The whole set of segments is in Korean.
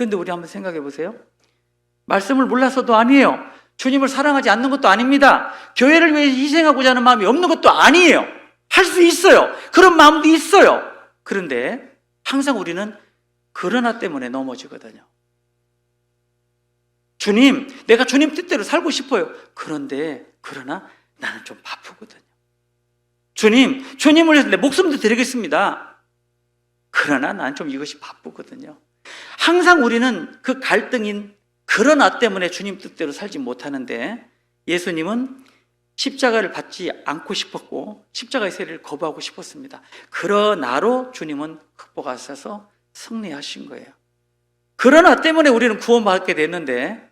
그런데 우리 한번 생각해 보세요. 말씀을 몰라서도 아니에요. 주님을 사랑하지 않는 것도 아닙니다. 교회를 위해 희생하고자 하는 마음이 없는 것도 아니에요. 할 수 있어요. 그런 마음도 있어요. 그런데 항상 우리는 그러나 때문에 넘어지거든요. 주님, 내가 주님 뜻대로 살고 싶어요. 그런데, 그러나 나는 좀 바쁘거든요. 주님, 주님을 위해서 내 목숨도 드리겠습니다. 그러나 난 좀 이것이 바쁘거든요. 항상 우리는 그 갈등인 그러나 때문에 주님 뜻대로 살지 못하는데 예수님은 십자가를 받지 않고 싶었고 십자가의 세례를 거부하고 싶었습니다. 그러나로 주님은 극복하셔서 승리하신 거예요. 그러나 때문에 우리는 구원받게 됐는데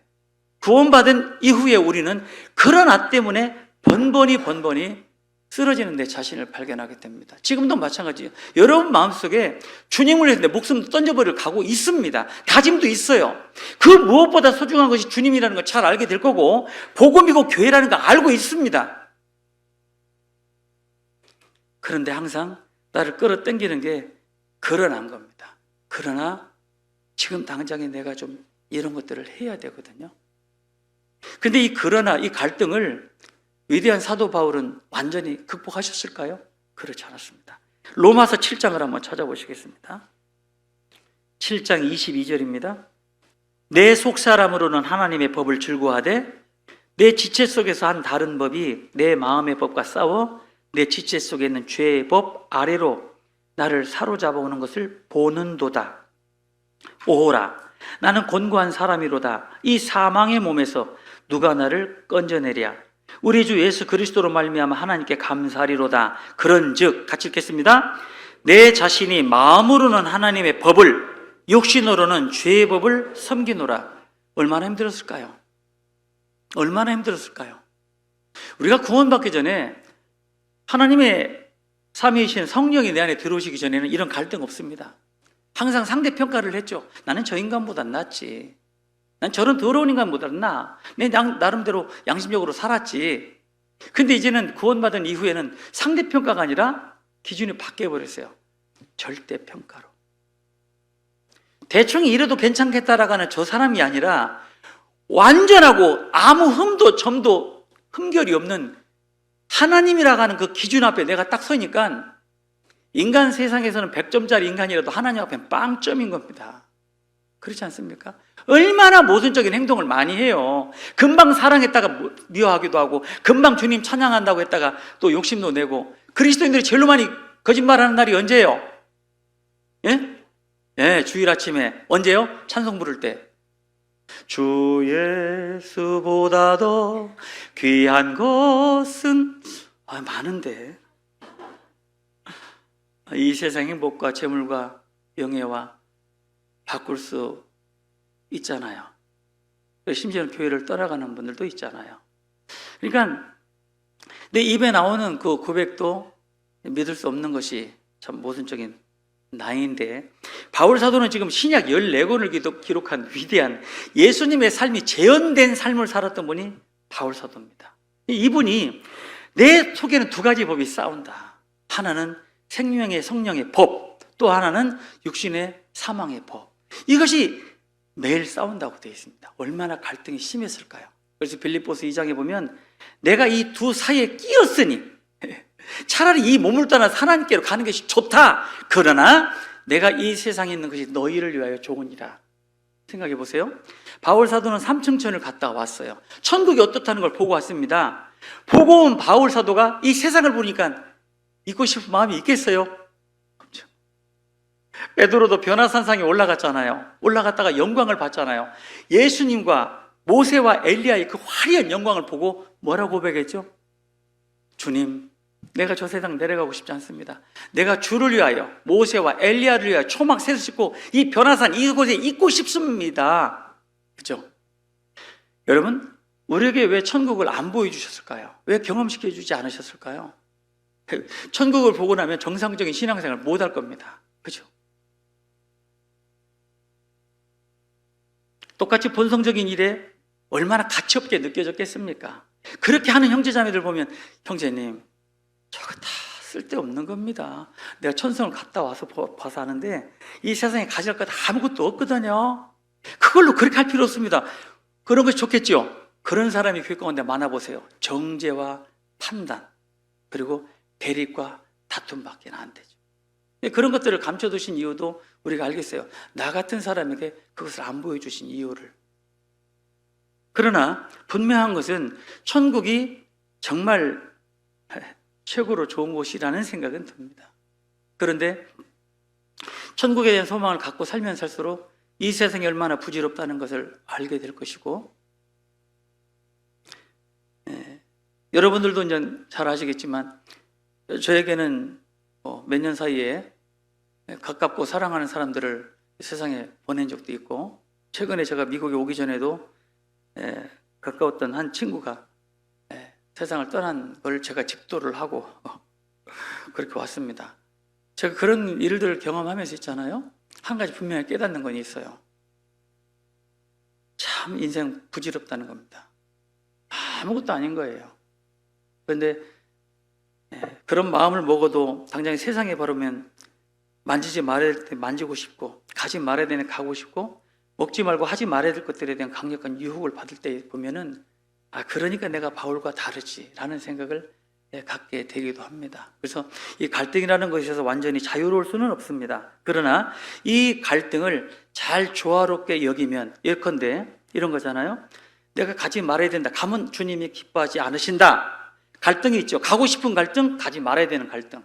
구원받은 이후에 우리는 그러나 때문에 번번이 번번이 쓰러지는 내 자신을 발견하게 됩니다. 지금도 마찬가지예요. 여러분 마음속에 주님을 위해서 내 목숨도 던져버릴 각오 있습니다. 다짐도 있어요. 그 무엇보다 소중한 것이 주님이라는 걸 잘 알게 될 거고 복음이고 교회라는 거 알고 있습니다. 그런데 항상 나를 끌어당기는 게 그러난 겁니다. 그러나 지금 당장에 내가 좀 이런 것들을 해야 되거든요. 근데 이 그러나 이 갈등을 위대한 사도 바울은 완전히 극복하셨을까요? 그렇지 않았습니다. 로마서 7장을 한번 찾아보시겠습니다. 7장 22절입니다. 내 속사람으로는 하나님의 법을 즐거워하되 내 지체 속에서 한 다른 법이 내 마음의 법과 싸워 내 지체 속에 있는 죄의 법 아래로 나를 사로잡아 오는 것을 보는도다. 오호라 나는 곤고한 사람이로다. 이 사망의 몸에서 누가 나를 건져내랴. 우리 주 예수 그리스도로 말미암아 하나님께 감사리로다. 그런즉 같이 읽겠습니다. 내 자신이 마음으로는 하나님의 법을 육신으로는 죄의 법을 섬기노라. 얼마나 힘들었을까요? 얼마나 힘들었을까요? 우리가 구원받기 전에 하나님의 삼위이신 성령이 내 안에 들어오시기 전에는 이런 갈등 없습니다. 항상 상대 평가를 했죠. 나는 저 인간보다 낫지. 난 저런 더러운 인간보다 나. 내 양- 나름대로 양심적으로 살았지. 근데 이제는 구원받은 이후에는 상대 평가가 아니라 기준이 바뀌어 버렸어요. 절대 평가로. 대충 이래도 괜찮겠다라고 하는 저 사람이 아니라 완전하고 아무 흠도 점도 흠결이 없는 하나님이라고 하는 그 기준 앞에 내가 딱 서니까 인간 세상에서는 100점짜리 인간이라도 하나님 앞엔 빵점인 겁니다. 그렇지 않습니까? 얼마나 모순적인 행동을 많이 해요. 금방 사랑했다가 뭐- 미워하기도 하고, 금방 주님 찬양한다고 했다가 또 욕심도 내고, 그리스도인들이 제일로 많이 거짓말하는 날이 언제예요? 예? 예, 주일 아침에. 언제요? 찬송 부를 때. 주 예수보다 더 귀한 것은 아, 많은데 이 세상 행복과 재물과 명예와 바꿀 수 있잖아요. 심지어는 교회를 떠나가는 분들도 있잖아요. 그러니까 내 입에 나오는 그 고백도 믿을 수 없는 것이 참 모순적인 나인데 바울 사도는 지금 신약 14권을 기록- 기록한 위대한 예수님의 삶이 재현된 삶을 살았던 분이 바울 사도입니다. 이분이 내 속에는 두 가지 법이 싸운다. 하나는 생명의 성령의 법, 또 하나는 육신의 사망의 법. 이것이 매일 싸운다고 되어 있습니다. 얼마나 갈등이 심했을까요? 그래서 빌립보스 2장에 보면 내가 이 두 사이에 끼었으니 차라리 이 몸을 떠나서 하나님께로 가는 것이 좋다. 그러나 내가 이 세상에 있는 것이 너희를 위하여 좋으니라. 생각해 보세요. 바울 사도는 삼층천을 갔다 왔어요. 천국이 어떻다는 걸 보고 왔습니다. 보고 온 바울 사도가 이 세상을 보니까 믿고 싶은 마음이 있겠어요? 베드로도 변화산상에 올라갔잖아요. 올라갔다가 영광을 봤잖아요. 예수님과 모세와 엘리야의 그 화려한 영광을 보고 뭐라고 고백했죠? 주님, 내가 저 세상 내려가고 싶지 않습니다. 내가 주를 위하여 모세와 엘리야를 위하여 초막 셋을 싣고 이 변화산 이곳에 있고 싶습니다. 그죠? 여러분, 우리에게 왜 천국을 안 보여주셨을까요? 왜 경험시켜 주지 않으셨을까요? 천국을 보고 나면 정상적인 신앙생활 못 할 겁니다. 그죠? 똑같이 본성적인 일에 얼마나 가치 없게 느껴졌겠습니까? 그렇게 하는 형제자매들 보면 형제님 저거 다 쓸데없는 겁니다. 내가 천성을 갔다 와서 보- 봐서 하는데 이 세상에 가질 것 아무것도 없거든요. 그걸로 그렇게 할 필요 없습니다. 그런 것이 좋겠죠. 그런 사람이 교회 가운데 많아 보세요. 정죄와 판단 그리고 대립과 다툼밖에 안 되죠. 그런 것들을 감춰두신 이유도 우리가 알겠어요. 나 같은 사람에게 그것을 안 보여주신 이유를. 그러나 분명한 것은 천국이 정말 최고로 좋은 곳이라는 생각은 듭니다. 그런데 천국에 대한 소망을 갖고 살면 살수록 이 세상이 얼마나 부질없다는 것을 알게 될 것이고, 예, 여러분들도 이제 잘 아시겠지만, 저에게는 뭐몇년 사이에 가깝고 사랑하는 사람들을 세상에 보낸 적도 있고, 최근에 제가 미국에 오기 전에도 예, 가까웠던 한 친구가 예, 세상을 떠난 걸 제가 집도를 하고 그렇게 왔습니다. 제가 그런 일들을 경험하면서 있잖아요. 한 가지 분명히 깨닫는 건 있어요. 참 인생 부질없다는 겁니다. 아무것도 아닌 거예요. 그런데 예, 그런 마음을 먹어도 당장 세상에 바르면 만지지 말아야 될 때 만지고 싶고 가지 말아야 되는 가고 싶고 먹지 말고 하지 말아야 될 것들에 대한 강력한 유혹을 받을 때 보면은 아 그러니까 내가 바울과 다르지라는 생각을 예, 갖게 되기도 합니다. 그래서 이 갈등이라는 것에서 완전히 자유로울 수는 없습니다. 그러나 이 갈등을 잘 조화롭게 여기면 예컨대 이런 거잖아요. 내가 가지 말아야 된다. 가면 주님이 기뻐하지 않으신다. 갈등이 있죠. 가고 싶은 갈등, 가지 말아야 되는 갈등.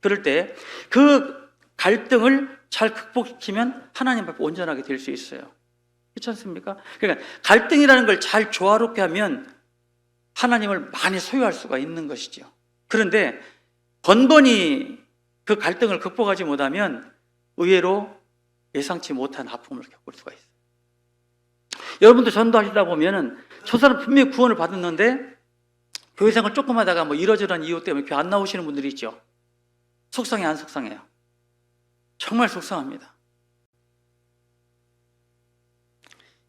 그럴 때 그 갈등을 잘 극복시키면 하나님 앞에 온전하게 될 수 있어요. 그렇지 않습니까? 그러니까 갈등이라는 걸 잘 조화롭게 하면 하나님을 많이 소유할 수가 있는 것이죠. 그런데 번번이 그 갈등을 극복하지 못하면 의외로 예상치 못한 아픔을 겪을 수가 있어요. 여러분도 전도하시다 보면은 저 사람 분명히 구원을 받았는데 교회 생활 조금 하다가 뭐 이러저러한 이유 때문에 교회 안 나오시는 분들이 있죠. 속상해 안 속상해요? 정말 속상합니다.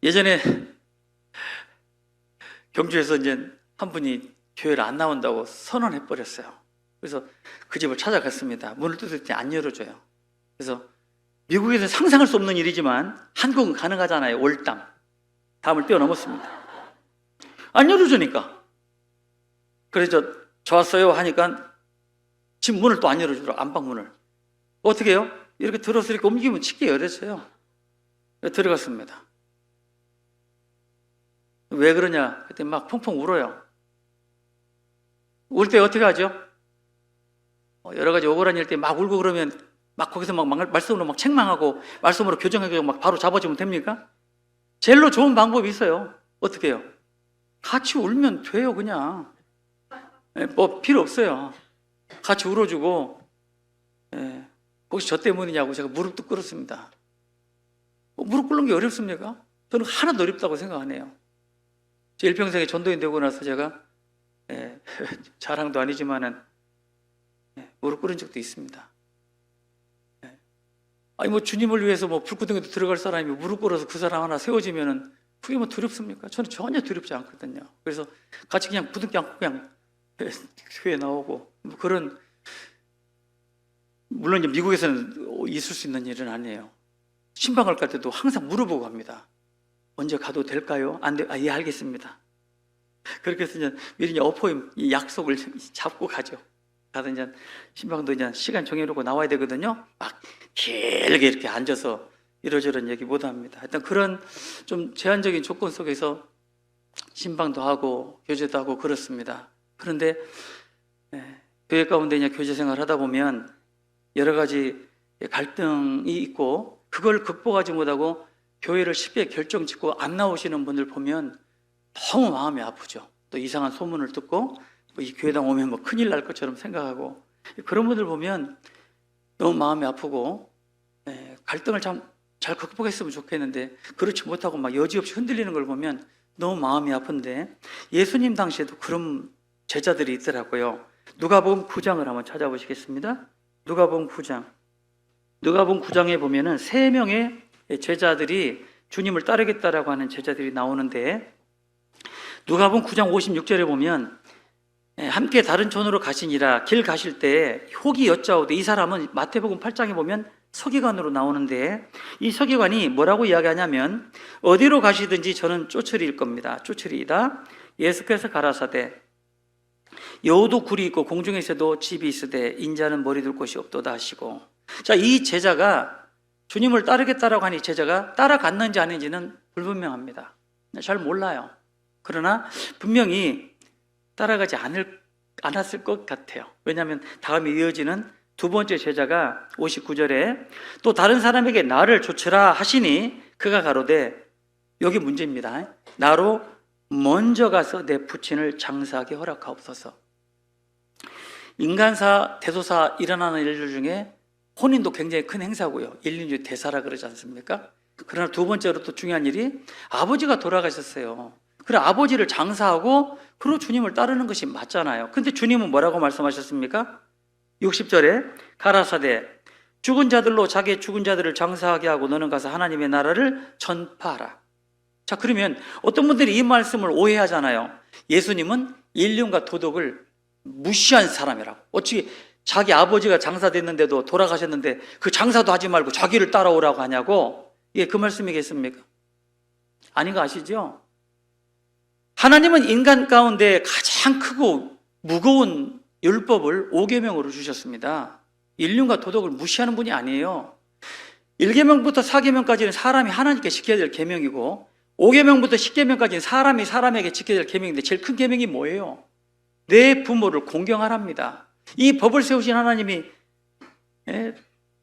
예전에 경주에서 이제 한 분이 교회를 안 나온다고 선언해 버렸어요. 그래서 그 집을 찾아갔습니다. 문을 뜯을 때 안 열어줘요. 그래서 미국에서 상상할 수 없는 일이지만 한국은 가능하잖아요. 올담. 담을 뛰어넘었습니다. 안 열어주니까. 그래서 저 왔어요 하니까 집 문을 또 안 열어주더라. 안방문을. 어떻게 해요? 이렇게 들었으니까 옮기면 쉽게 열었어요. 들어갔습니다. 왜 그러냐? 그때 막 펑펑 울어요. 울 때 어떻게 하죠? 어, 여러 가지 억울한 일 때 막 울고 그러면 막 거기서 막 말- 말씀으로 막 책망하고 말씀으로 교정하고 막 바로 잡아주면 됩니까? 제일로 좋은 방법이 있어요. 어떻게 해요? 같이 울면 돼요, 그냥. 예, 뭐 필요 없어요. 같이 울어주고, 예, 혹시 저 때문이냐고 제가 무릎도 꿇었습니다. 뭐 무릎 꿇는 게 어렵습니까? 저는 하나도 어렵다고 생각 안 해요. 제 일평생에 전도인 되고 나서 제가 예, 자랑도 아니지만은 예, 무릎 꿇은 적도 있습니다. 예. 아니 뭐 주님을 위해서 뭐 불구덩이도 들어갈 사람이 무릎 꿇어서 그 사람 하나 세워지면은 그게 뭐 두렵습니까? 저는 전혀 두렵지 않거든요. 그래서 같이 그냥 부둥켜 안고 그냥 예, 교회 나오고 뭐 그런 물론 이제 미국에서는 있을 수 있는 일은 아니에요. 신방을 갈 때도 항상 물어보고 갑니다. 먼저 가도 될까요? 안 돼. 아, 예, 알겠습니다. 그렇게 해서 이제 미리 어포임, 이 약속을 잡고 가죠. 가서 이제 신방도 이제 시간 정해놓고 나와야 되거든요. 막 길게 이렇게 앉아서 이러저런 얘기 못 합니다. 하여튼 그런 좀 제한적인 조건 속에서 신방도 하고 교제도 하고 그렇습니다. 그런데 예, 교회 가운데 이제 교제 생활 하다 보면 여러 가지 갈등이 있고 그걸 극복하지 못하고 교회를 쉽게 결정 짓고 안 나오시는 분들 보면 너무 마음이 아프죠. 또 이상한 소문을 듣고 뭐이 교회당 오면 뭐 큰일 날 것처럼 생각하고 그런 분들 보면 너무 마음이 아프고 예, 갈등을 참 잘 극복했으면 좋겠는데 그렇지 못하고 막 여지없이 흔들리는 걸 보면 너무 마음이 아픈데 예수님 당시에도 그런 제자들이 있더라고요. 누가복음 9장을 한번 찾아보시겠습니다. 누가복음 9장. 누가복음 9장에 보면은 세 명의 제자들이 주님을 따르겠다라고 하는 제자들이 나오는데 누가복음 9장 56절에 보면 예, 함께 다른 촌으로 가시니라 길 가실 때 혹이 여짜오되 이 사람은 마태복음 8장에 보면 서기관으로 나오는데 이 서기관이 뭐라고 이야기하냐면 어디로 가시든지 저는 쫓으리일 겁니다. 쫓으리이다. 예수께서 가라사대 여우도 굴이 있고 공중에서도 집이 있으되 인자는 머리 둘 곳이 없도다 하시고 자 이 제자가 주님을 따르겠다라고 하니 제자가 따라갔는지 아닌지는 불분명합니다. 잘 몰라요. 그러나 분명히 따라가지 않을 않았을 것 같아요. 왜냐하면 다음에 이어지는 두 번째 제자가 59절에 또 다른 사람에게 나를 조치라 하시니 그가 가로되 여기 문제입니다. 나로 먼저 가서 내 부친을 장사하게 허락하옵소서. 인간사, 대소사 일어나는 일들 중에 혼인도 굉장히 큰 행사고요. 일륜주 대사라 그러지 않습니까? 그러나 두 번째로 또 중요한 일이 아버지가 돌아가셨어요. 그래 아버지를 장사하고 그리고 주님을 따르는 것이 맞잖아요. 근데 주님은 뭐라고 말씀하셨습니까? 60절에 가라사대 죽은 자들로 자기 죽은 자들을 장사하게 하고 너는 가서 하나님의 나라를 전파하라. 자 그러면 어떤 분들이 이 말씀을 오해하잖아요. 예수님은 인륜과 도덕을 무시한 사람이라고. 어찌 자기 아버지가 장사됐는데도 돌아가셨는데 그 장사도 하지 말고 자기를 따라오라고 하냐고. 예, 그 말씀이겠습니까? 아닌 거 아시죠? 하나님은 인간 가운데 가장 크고 무거운 율법을 5계명으로 주셨습니다. 인륜과 도덕을 무시하는 분이 아니에요. 1계명부터 4계명까지는 사람이 하나님께 지켜야 될 계명이고 5계명부터 10계명까지는 사람이 사람에게 지켜야 될 계명인데 제일 큰 계명이 뭐예요? 내 부모를 공경하랍니다. 이 법을 세우신 하나님이 예?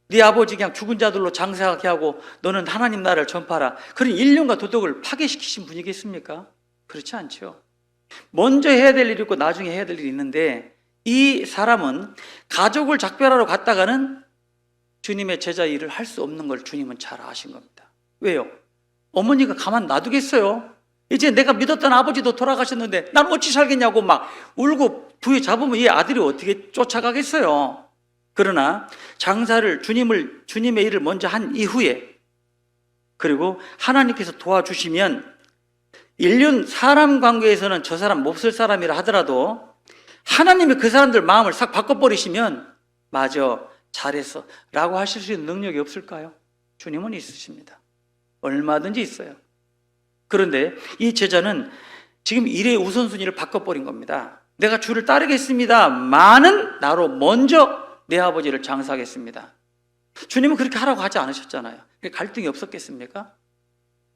네 아버지 그냥 죽은 자들로 장사하게 하고 너는 하나님 나라를 전파하라. 그런 인륜과 도덕을 파괴시키신 분이겠습니까? 그렇지 않죠. 먼저 해야 될 일이 있고 나중에 해야 될 일이 있는데 이 사람은 가족을 작별하러 갔다가는 주님의 제자 일을 할 수 없는 걸 주님은 잘 아신 겁니다. 왜요? 어머니가 가만 놔두겠어요? 이제 내가 믿었던 아버지도 돌아가셨는데 난 어찌 살겠냐고 막 울고 부에 잡으면 이 아들이 어떻게 쫓아가겠어요? 그러나 장사를 주님을 주님의 일을 먼저 한 이후에 그리고 하나님께서 도와주시면 인륜 사람 관계에서는 저 사람 몹쓸 사람이라 하더라도 하나님이 그 사람들 마음을 싹 바꿔버리시면 맞아 잘했어 라고 하실 수 있는 능력이 없을까요? 주님은 있으십니다. 얼마든지 있어요. 그런데 이 제자는 지금 일의 우선순위를 바꿔버린 겁니다. 내가 주를 따르겠습니다. 많은 나로 먼저 내 아버지를 장사하겠습니다. 주님은 그렇게 하라고 하지 않으셨잖아요. 갈등이 없었겠습니까?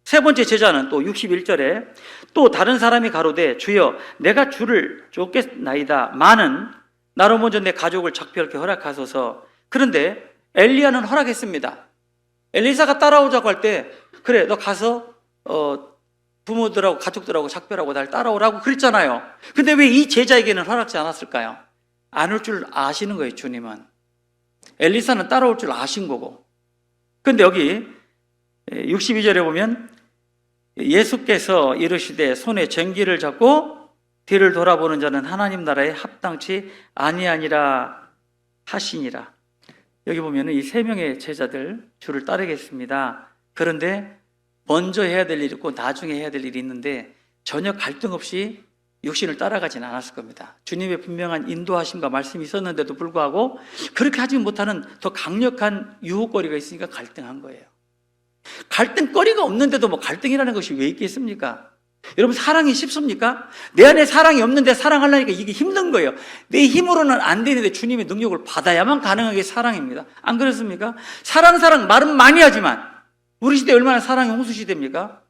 세 번째 제자는 또 61절에 또 다른 사람이 가로되 주여 내가 주를 쫓겠나이다 많은 나로 먼저 내 가족을 작별케 허락하소서 그런데 엘리야는 허락했습니다 엘리사가 따라오자고 할 때 그래 너 가서 어, 부모들하고 가족들하고 작별하고 날 따라오라고 그랬잖아요 근데 왜 이 제자에게는 허락지 않았을까요? 안 올 줄 아시는 거예요 주님은 엘리사는 따라올 줄 아신 거고 근데 여기 62절에 보면 예수께서 이르시되 손에 쟁기를 잡고 뒤를 돌아보는 자는 하나님 나라에 합당치 아니하니라 하시니라. 여기 보면은 이 세 명의 제자들 주를 따르겠습니다. 그런데 먼저 해야 될 일이 있고 나중에 해야 될 일이 있는데 전혀 갈등 없이 육신을 따라가진 않았을 겁니다. 주님의 분명한 인도하심과 말씀이 있었는데도 불구하고 그렇게 하지 못하는 더 강력한 유혹거리가 있으니까 갈등한 거예요. 갈등거리가 없는데도 뭐 갈등이라는 것이 왜 있겠습니까? 여러분 사랑이 쉽습니까? 내 안에 사랑이 없는데 사랑하려니까 이게 힘든 거예요. 내 힘으로는 안 되는데 주님의 능력을 받아야만 가능한 게 사랑입니다. 안 그렇습니까? 사랑 사랑 말은 많이 하지만 우리 시대 얼마나 사랑이 홍수 시대입니까?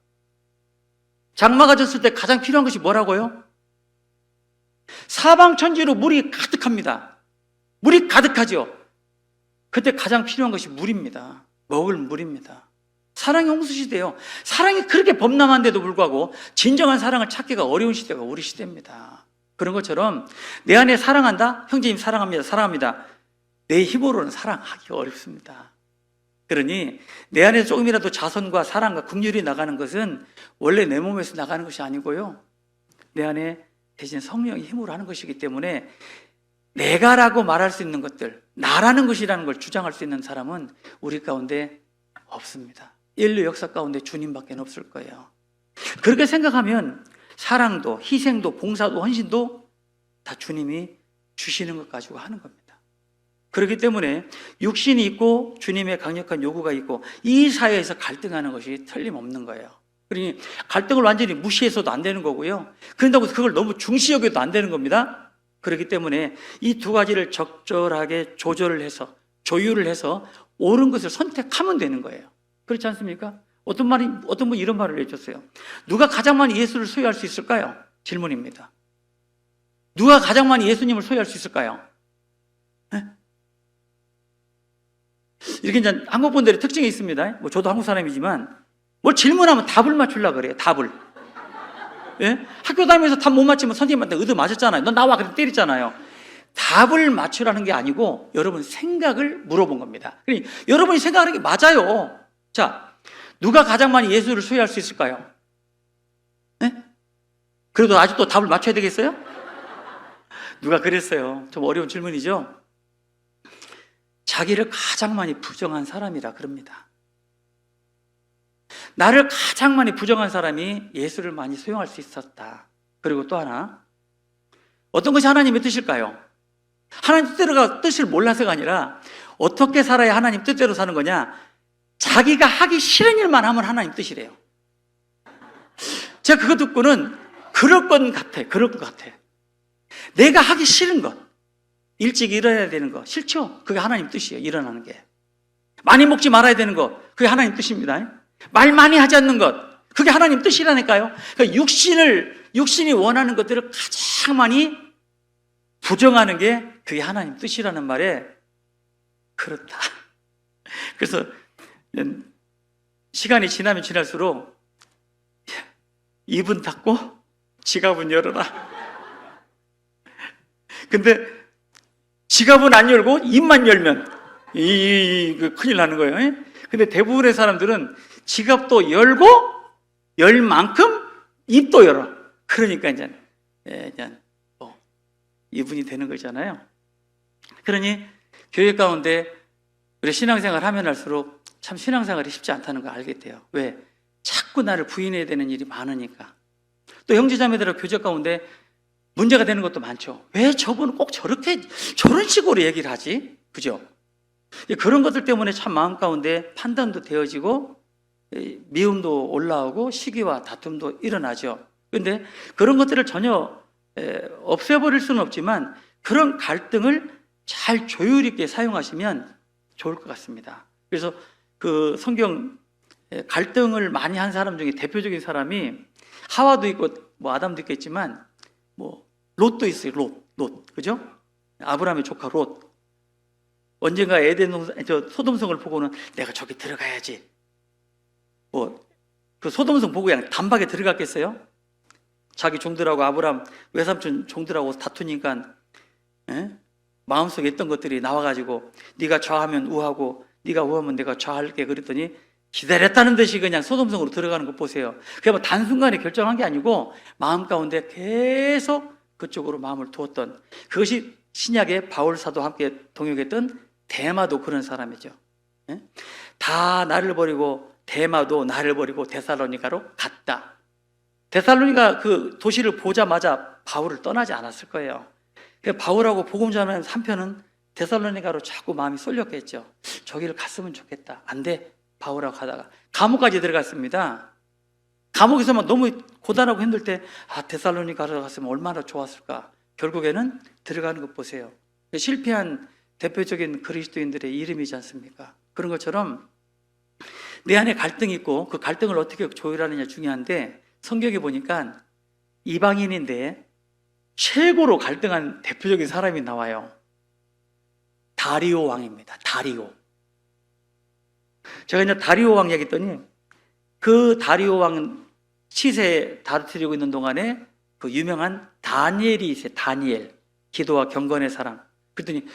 장마가 졌을 때 가장 필요한 것이 뭐라고요? 사방천지로 물이 가득합니다. 물이 가득하죠. 그때 가장 필요한 것이 물입니다. 먹을 물입니다. 사랑이 홍수 시대요. 사랑이 그렇게 범람한데도 불구하고 진정한 사랑을 찾기가 어려운 시대가 우리 시대입니다. 그런 것처럼 내 안에 사랑한다? 형제님 사랑합니다. 사랑합니다. 내 힘으로는 사랑하기 어렵습니다. 그러니 내 안에 조금이라도 자선과 사랑과 긍휼이 나가는 것은 원래 내 몸에서 나가는 것이 아니고요. 내 안에 대신 성령의 힘으로 하는 것이기 때문에 내가라고 말할 수 있는 것들, 나라는 것이라는 걸 주장할 수 있는 사람은 우리 가운데 없습니다. 인류 역사 가운데 주님밖에 없을 거예요. 그렇게 생각하면 사랑도, 희생도, 봉사도, 헌신도 다 주님이 주시는 것 가지고 하는 겁니다. 그렇기 때문에 육신이 있고 주님의 강력한 요구가 있고 이 사이에서 갈등하는 것이 틀림없는 거예요. 그러니 갈등을 완전히 무시해서도 안 되는 거고요. 그런다고 그걸 너무 중시 여겨도 안 되는 겁니다. 그렇기 때문에 이 두 가지를 적절하게 조절을 해서 조율을 해서 옳은 것을 선택하면 되는 거예요. 그렇지 않습니까? 어떤 말이 어떤 분이 이런 말을 해줬어요. 누가 가장 많이 예수를 소유할 수 있을까요? 질문입니다. 누가 가장 많이 예수님을 소유할 수 있을까요? 이렇게 이제 한국 분들의 특징이 있습니다. 뭐 저도 한국 사람이지만 뭘 질문하면 답을 맞추려 그래요. 답을. 예? 학교 다니면서 답 못 맞히면 선생님한테 의도 맞았잖아요. 너 나와 그래 때렸잖아요. 답을 맞추라는 게 아니고 여러분 생각을 물어본 겁니다. 그러니 여러분이 생각하는 게 맞아요. 자, 누가 가장 많이 예수를 소유할 수 있을까요? 예? 그래도 아직도 답을 맞춰야 되겠어요? 누가 그랬어요. 좀 어려운 질문이죠. 자기를 가장 많이 부정한 사람이라 그럽니다. 나를 가장 많이 부정한 사람이 예수를 많이 소용할 수 있었다. 그리고 또 하나, 어떤 것이 하나님의 뜻일까요? 하나님 뜻대로가 뜻을 몰라서가 아니라 어떻게 살아야 하나님 뜻대로 사는 거냐? 자기가 하기 싫은 일만 하면 하나님 뜻이래요. 제가 그거 듣고는 그럴 것 같아, 그럴 것 같아. 내가 하기 싫은 것, 일찍 일어나야 되는 거 싫죠? 그게 하나님 뜻이에요. 일어나는 게. 많이 먹지 말아야 되는 거, 그게 하나님 뜻입니다. 말 많이 하지 않는 것, 그게 하나님 뜻이라니까요. 그러니까 육신을 육신이 원하는 것들을 가장 많이 부정하는 게 그게 하나님 뜻이라는 말에 그렇다. 그래서 시간이 지나면 지날수록 입은 닫고 지갑은 열어라. 근데 지갑은 안 열고 입만 열면 이, 이, 이, 그 큰일 나는 거예요. 예? 근데 대부분의 사람들은 지갑도 열고 열 만큼 입도 열어. 그러니까 이제 예, 이제 뭐 이분이 되는 거잖아요. 그러니 교회 가운데 우리 신앙생활 하면 할수록 참 신앙생활이 쉽지 않다는 걸 알게 돼요. 왜? 자꾸 나를 부인해야 되는 일이 많으니까. 또 형제자매들과 교제 가운데 문제가 되는 것도 많죠. 왜 저분은 꼭 저렇게 저런 식으로 얘기를 하지? 그죠? 그런 것들 때문에 참 마음 가운데 판단도 되어지고 미움도 올라오고 시기와 다툼도 일어나죠. 그런데 그런 것들을 전혀 없애버릴 수는 없지만 그런 갈등을 잘 조율 있게 사용하시면 좋을 것 같습니다. 그래서 그 성경 갈등을 많이 한 사람 중에 대표적인 사람이 하와도 있고 뭐 아담도 있겠지만 뭐 롯도 있어요. 롯, 롯, 그죠? 아브라함의 조카 롯. 언젠가 에덴 동산, 저 소돔성을 보고는 내가 저기 들어가야지. 뭐 그 소돔성 보고 그냥 단박에 들어갔겠어요? 자기 종들하고 아브라함 외삼촌 종들하고 다투니까 에? 마음속에 있던 것들이 나와가지고 네가 좌하면 우하고 네가 우하면 내가 좌할게 그랬더니 기다렸다는 듯이 그냥 소돔성으로 들어가는 것 보세요. 그게 뭐 단순간에 결정한 게 아니고 마음 가운데 계속 그쪽으로 마음을 두었던 그것이 신약의 바울 사도 함께 동역했던 대마도 그런 사람이죠. 예? 다 나를 버리고 대마도 나를 버리고 데살로니가로 갔다. 데살로니가 그 도시를 보자마자 바울을 떠나지 않았을 거예요. 바울하고 복음 전하는 한편은 데살로니가로 자꾸 마음이 쏠렸겠죠. 저기를 갔으면 좋겠다. 안 돼. 바울하고 가다가 감옥까지 들어갔습니다. 감옥에서만 너무 고단하고 힘들 때, 아, 데살로니가로 갔으면 얼마나 좋았을까. 결국에는 들어가는 것 보세요. 실패한 대표적인 그리스도인들의 이름이지 않습니까? 그런 것처럼 내 안에 갈등이 있고 그 갈등을 어떻게 조율하느냐 중요한데 성경에 보니까 이방인인데 최고로 갈등한 대표적인 사람이 나와요. 다리오 왕입니다. 다리오. 제가 이제 다리오 왕 얘기했더니 그 다리오 왕 시세 다스리고 있는 동안에 그 유명한 다니엘이 있어요. 다니엘. 기도와 경건의 사람. 그랬더니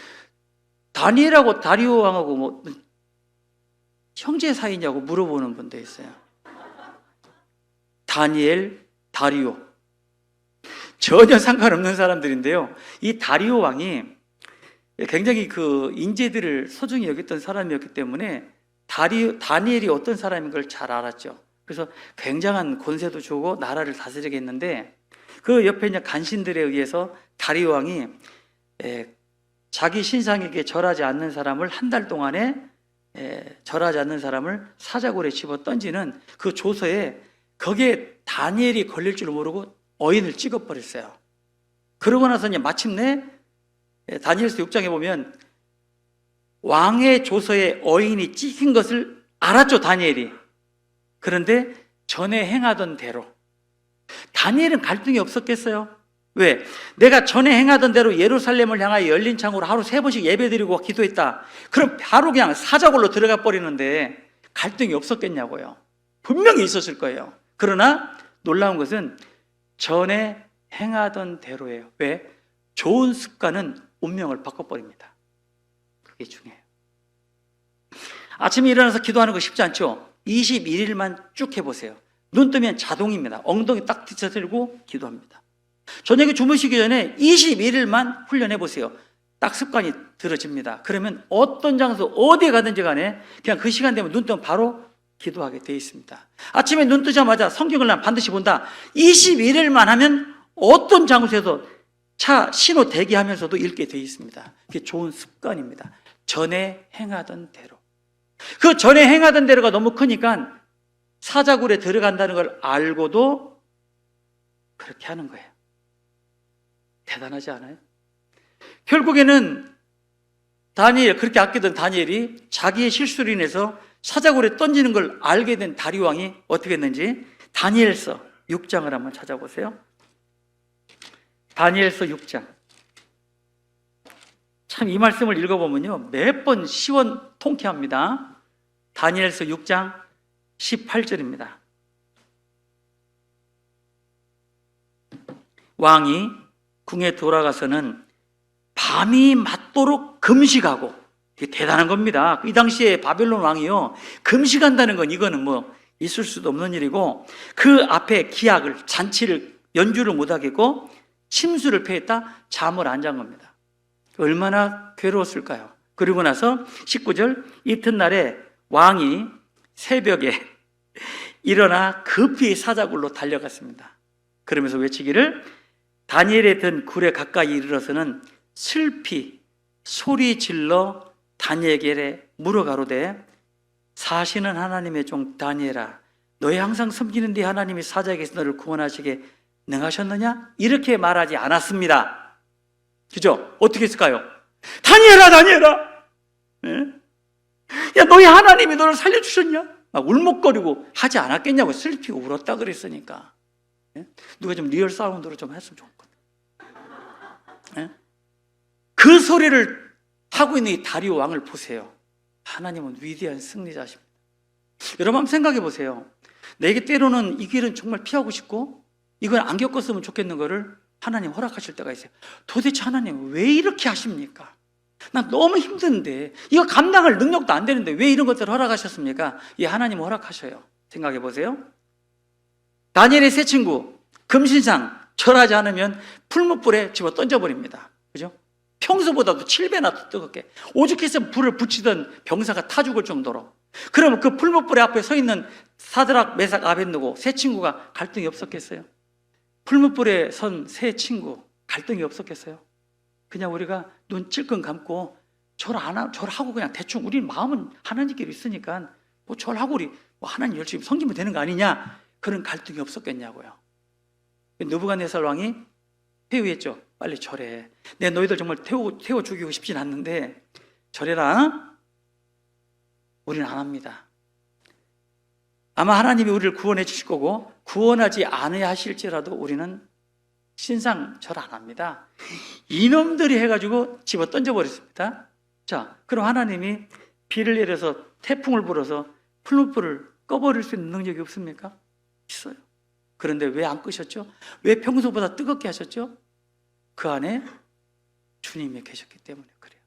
다니엘하고 다리오 왕하고 뭐 형제 사이냐고 물어보는 분도 있어요. 다니엘, 다리오. 전혀 상관없는 사람들인데요. 이 다리오 왕이 굉장히 그 인재들을 소중히 여겼던 사람이었기 때문에 다리, 다니엘이 어떤 사람인 걸 잘 알았죠. 그래서 굉장한 권세도 주고 나라를 다스리게 했는데 그 옆에 있는 간신들에 의해서 다리오 왕이 자기 신상에게 절하지 않는 사람을 한 달 동안에 에, 절하지 않는 사람을 사자굴에 집어 던지는 그 조서에 거기에 다니엘이 걸릴 줄 모르고 어인을 찍어버렸어요. 그러고 나서 이제 마침내 에, 다니엘서 6장에 보면 왕의 조서에 어인이 찍힌 것을 알았죠, 다니엘이. 그런데 전에 행하던 대로. 다니엘은 갈등이 없었겠어요? 왜? 내가 전에 행하던 대로 예루살렘을 향하여 열린 창으로 하루 세 번씩 예배드리고 기도했다. 그럼 바로 그냥 사자굴로 들어가 버리는데 갈등이 없었겠냐고요. 분명히 있었을 거예요. 그러나 놀라운 것은 전에 행하던 대로예요. 왜? 좋은 습관은 운명을 바꿔버립니다. 그게 중요해요. 아침에 일어나서 기도하는 거 쉽지 않죠? 21일만 쭉 해보세요. 눈 뜨면 자동입니다. 엉덩이 딱 뒤쳐들고 기도합니다. 저녁에 주무시기 전에 21일만 훈련해 보세요. 딱 습관이 들어집니다. 그러면 어떤 장소, 어디에 가든지 간에 그냥 그 시간 되면 눈 뜨면 바로 기도하게 돼 있습니다. 아침에 눈 뜨자마자 성경을 난 반드시 본다. 21일만 하면 어떤 장소에서 차 신호 대기하면서도 읽게 돼 있습니다. 그게 좋은 습관입니다. 전에 행하던 대로. 그 전에 행하던 대로가 너무 크니까 사자굴에 들어간다는 걸 알고도 그렇게 하는 거예요. 대단하지 않아요? 결국에는 다니엘, 그렇게 아끼던 다니엘이 자기의 실수로 인해서 사자굴에 던지는 걸 알게 된 다리왕이 어떻게 했는지 다니엘서 6장을 한번 찾아보세요. 다니엘서 6장. 참 이 말씀을 읽어보면요. 몇번 시원 통쾌합니다. 다니엘서 6장 18절입니다. 왕이 궁에 돌아가서는 밤이 맞도록 금식하고 대단한 겁니다. 이 당시에 바벨론 왕이요 금식한다는 건 이거는 뭐 있을 수도 없는 일이고 그 앞에 기약을 잔치를 연주를 못 하겠고 침수를 패했다 잠을 안 잔 겁니다. 얼마나 괴로웠을까요? 그리고 나서 19절 이튿날에 왕이 새벽에 일어나 급히 사자굴로 달려갔습니다. 그러면서 외치기를 다니엘에 든 굴에 가까이 이르러서는 슬피 소리 질러 다니엘에게 물어 가로되 사시는 하나님의 종 다니엘아 너희 항상 섬기는 네 하나님이 사자에게서 너를 구원하시게 능하셨느냐? 이렇게 말하지 않았습니다. 그죠? 어떻게 했을까요? 다니엘아 다니엘아 예? 야 너희 하나님이 너를 살려주셨냐? 막 울먹거리고 하지 않았겠냐고 슬피고 울었다 그랬으니까 예? 누가 좀 리얼 사운드로 좀 했으면 좋겠거든 예? 그 소리를 하고 있는 이 다리오 왕을 보세요 하나님은 위대한 승리자십니다 여러분 한번 생각해 보세요 내게 때로는 이 길은 정말 피하고 싶고 이걸 안 겪었으면 좋겠는 거를 하나님 허락하실 때가 있어요 도대체 하나님 왜 이렇게 하십니까? 난 너무 힘든데 이거 감당할 능력도 안 되는데 왜 이런 것들을 허락하셨습니까? 이 하나님 허락하셔요. 생각해 보세요. 다니엘의 새 친구 금신상 절하지 않으면 풀무불에 집어 던져버립니다. 그죠? 평소보다도 7배나 더 뜨겁게 오죽해서 불을 붙이던 병사가 타 죽을 정도로 그러면 그 풀무불에 앞에 서 있는 사드락 메삭 아벤누고 새 친구가 갈등이 없었겠어요? 풀무불에 선새 친구 갈등이 없었겠어요? 그냥 우리가 눈 찔끔 감고 절안 하, 절하고 그냥 대충 우리 마음은 하나님께 있으니까 뭐 절하고 우리 뭐 하나님 열심히 섬기면 되는 거 아니냐 그런 갈등이 없었겠냐고요. 느부갓네살 왕이 회유했죠. 빨리 절해. 내 너희들 정말 태워 태워 죽이고 싶진 않는데 절해라. 우리는 안 합니다. 아마 하나님이 우리를 구원해 주실 거고 구원하지 않아야 하실지라도 우리는 신상 절 안 합니다. 이놈들이 해가지고 집어 던져버렸습니다. 자, 그럼 하나님이 비를 내려서 태풍을 불어서 풀무불을 꺼버릴 수 있는 능력이 없습니까? 있어요. 그런데 왜 안 끄셨죠? 왜 평소보다 뜨겁게 하셨죠? 그 안에 주님이 계셨기 때문에 그래요.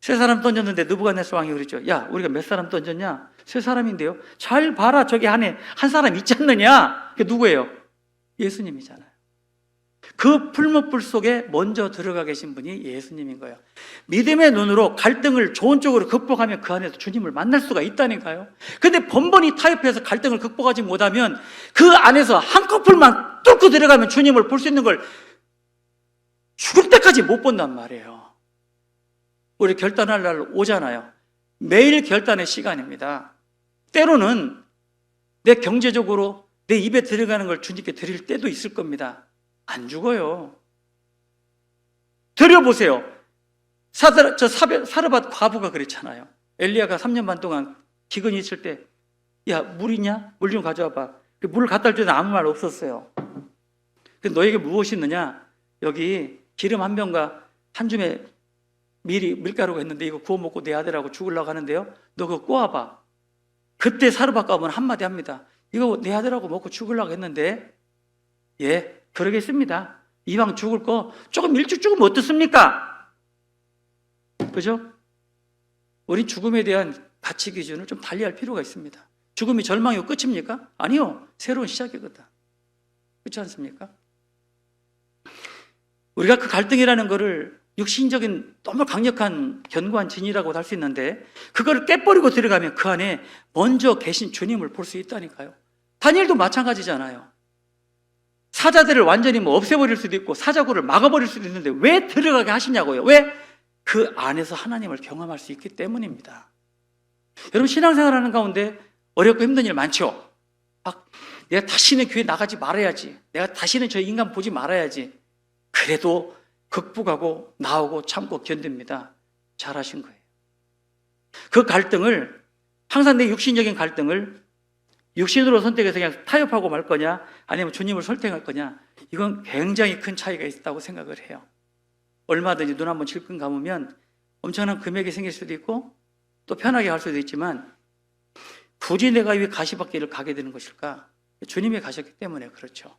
세 사람 던졌는데 느부갓네살 왕이 그랬죠. 야, 우리가 몇 사람 던졌냐? 세 사람인데요. 잘 봐라. 저기 안에 한 사람 있지 않느냐? 그게 누구예요? 예수님이잖아요. 그 풀무불 속에 먼저 들어가 계신 분이 예수님인 거예요. 믿음의 눈으로 갈등을 좋은 쪽으로 극복하면 그 안에서 주님을 만날 수가 있다니까요. 근데 번번이 타협해서 갈등을 극복하지 못하면 그 안에서 한 커플만 뚫고 들어가면 주님을 볼 수 있는 걸 죽을 때까지 못 본단 말이에요. 우리 결단할 날 오잖아요. 매일 결단의 시간입니다. 때로는 내 경제적으로 내 입에 들어가는 걸 주님께 드릴 때도 있을 겁니다. 안 죽어요. 드려보세요. 사드, 저 사베, 사르밧 과부가 그랬잖아요. 엘리야가 3년 반 동안 기근이 있을 때, 야, 물 있냐? 물 좀 가져와봐. 그 물을 갖다 줄 때는 아무 말 없었어요. 그 너에게 무엇이 있느냐? 여기 기름 한 병과 한 줌의 미리 밀가루가 있는데 이거 구워 먹고 내 아들하고 죽으려고 하는데요. 너 그거 꼬아봐. 그때 사르밧 과부는 한마디 합니다. 이거 내 아들하고 먹고 죽으려고 했는데, 예, 그러겠습니다. 이왕 죽을 거 조금 일찍 죽으면 어떻습니까? 그죠? 우린 죽음에 대한 가치 기준을 좀 달리할 필요가 있습니다. 죽음이 절망이고 끝입니까? 아니요. 새로운 시작이거든. 그렇지 않습니까? 우리가 그 갈등이라는 것을 육신적인 너무 강력한 견고한 진이라고 할수 있는데 그거를 깨버리고 들어가면 그 안에 먼저 계신 주님을 볼 수 있다니까요. 다니엘도 마찬가지잖아요. 사자들을 완전히 뭐 없애버릴 수도 있고 사자굴을 막아버릴 수도 있는데 왜 들어가게 하시냐고요. 왜? 그 안에서 하나님을 경험할 수 있기 때문입니다. 여러분 신앙생활하는 가운데 어렵고 힘든 일 많죠. 막 내가 다시는 교회 나가지 말아야지. 내가 다시는 저 인간 보지 말아야지. 그래도 극복하고 나오고 참고 견딥니다. 잘하신 거예요. 그 갈등을 항상 내 육신적인 갈등을 육신으로 선택해서 그냥 타협하고 말 거냐 아니면 주님을 선택할 거냐 이건 굉장히 큰 차이가 있다고 생각을 해요. 얼마든지 눈 한번 질끈 감으면 엄청난 금액이 생길 수도 있고 또 편하게 갈 수도 있지만 굳이 내가 왜 가시밭길을 가게 되는 것일까? 주님이 가셨기 때문에 그렇죠.